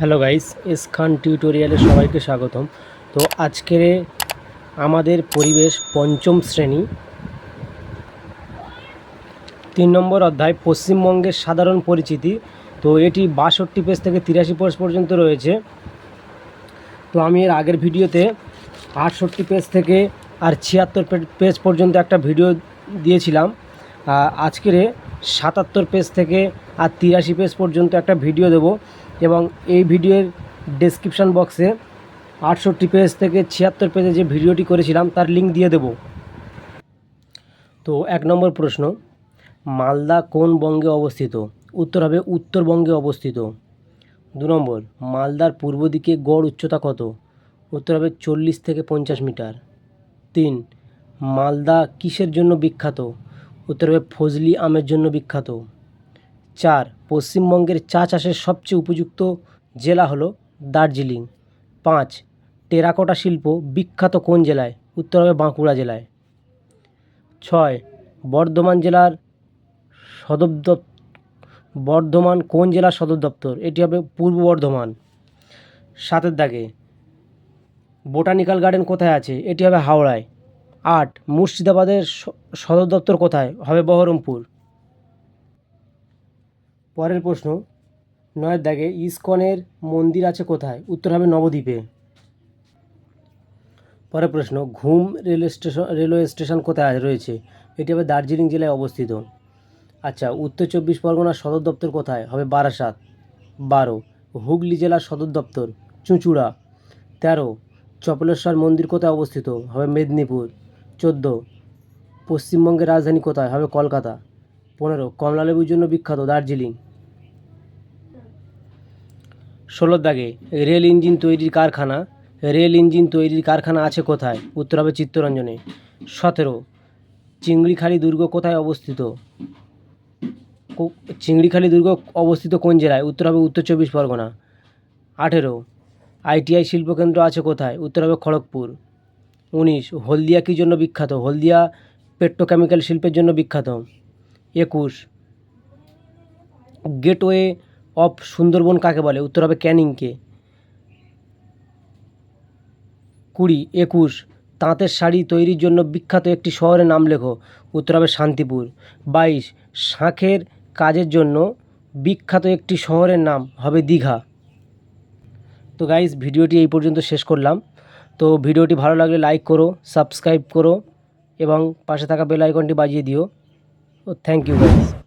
Hello guys S খান টিউটোরিয়ালে সবাইকে স্বাগতম। তো আজকের আমাদের পরিবেশ পঞ্চম শ্রেণি। তিন নম্বর অধ্যায়, পশ্চিমবঙ্গের সাধারণ পরিচিতি। তো এটি বাষট্টি পেজ থেকে তিরাশি পেজ পর্যন্ত রয়েছে। তো আমি এর আগের ভিডিওতে আটষট্টি পেজ থেকে আর ছিয়াত্তর পেজ পর্যন্ত একটা ভিডিও দিয়েছিলাম। আজকের সাতাত্তর পেজ থেকে আর তিরাশি পেজ পর্যন্ত একটা ভিডিও দেব। এবং এই ভিডিওর ডেসক্রিপশান বক্সে আটষট্টি পেজ থেকে ছিয়াত্তর পেজে যে ভিডিওটি করেছিলাম, তার লিঙ্ক দিয়ে দেব। তো এক নম্বর প্রশ্ন, মালদা কোন বঙ্গে অবস্থিত? উত্তর হবে উত্তরবঙ্গে অবস্থিত। দু নম্বর, মালদার পূর্ব দিকে গড় উচ্চতা কত? উত্তর হবে চল্লিশ থেকে পঞ্চাশ মিটার। তিন, মালদা কিসের জন্য বিখ্যাত? উত্তর হবে ফজলি আমের জন্য বিখ্যাত। চার পশ্চিমবঙ্গের চা চাষের সবচেয়ে উপযুক্ত জেলা হলো দার্জিলিং। পাঁচ, টেরাকোটা শিল্প বিখ্যাত কোন জেলায়? উত্তর হবে বাঁকুড়া জেলায়। ছয়, বর্ধমান জেলার সদর বর্ধমান কোন জেলার সদর দপ্তর? এটি হবে পূর্ব বর্ধমান। সাতের দাগে, বোটানিক্যাল গার্ডেন কোথায় আছে? এটি হবে হাওড়ায়। আট, মুর্শিদাবাদের সদর দপ্তর কোথায়? হবে বহরমপুর। পরের প্রশ্ন, নয়ের দাগে ইসকনের মন্দির আছে কোথায়? উত্তর হবে নবদ্বীপে। পরের প্রশ্ন, ঘুম রেল স্টেশন রেলওয়ে স্টেশন কোথায় রয়েছে? এটি হবে দার্জিলিং জেলায় অবস্থিত। আচ্ছা উত্তর চব্বিশ পরগনার সদর দপ্তর কোথায়? হবে বারাসাত। বারো, হুগলি জেলার সদর দপ্তর। চুঁচুড়া। তেরো, চপলেশ্বর মন্দির কোথায় অবস্থিত? হবে মেদিনীপুর। চোদ্দ, পশ্চিমবঙ্গের রাজধানী কোথায়? হবে কলকাতা। পনেরো, কমলালেবুর জন্য বিখ্যাত দার্জিলিং। ষোলোর দাগে রেল ইঞ্জিন তৈরির কারখানা, রেল ইঞ্জিন তৈরির কারখানা আছে কোথায়? উত্তর হবে চিত্তরঞ্জনে। সতেরো, চিংড়িখালি দুর্গ কোথায় অবস্থিত? চিংড়িখালি দুর্গ অবস্থিত কোন জেলায়? উত্তর হবে উত্তর চব্বিশ পরগনা। আঠেরো, আইটিআই শিল্পকেন্দ্র আছে কোথায়? উত্তর হবে খড়গপুর। উনিশ, হলদিয়া কী জন্য বিখ্যাত? হলদিয়া পেট্রোকেমিক্যাল শিল্পের জন্য বিখ্যাত। একুশ, গেটওয়ে অফ সুন্দরবন কাকে বলে? উত্তর হবে ক্যানিংকে। কুড়ি, একুশ, তাঁতের শাড়ি তৈরির জন্য বিখ্যাত একটি শহরের নাম লেখো। উত্তর হবে শান্তিপুর। বাইশ, শাঁখের কাজের জন্য বিখ্যাত একটি শহরের নাম হবে দীঘা। তো গাইজ ভিডিওটি এই পর্যন্ত শেষ করলাম। তো ভিডিওটি ভালো লাগলে লাইক করো সাবস্ক্রাইব করো এবং পাশে থাকা বেল আইকনটি বাজিয়ে দিও। ও থ্যাংক ইউ গাইজ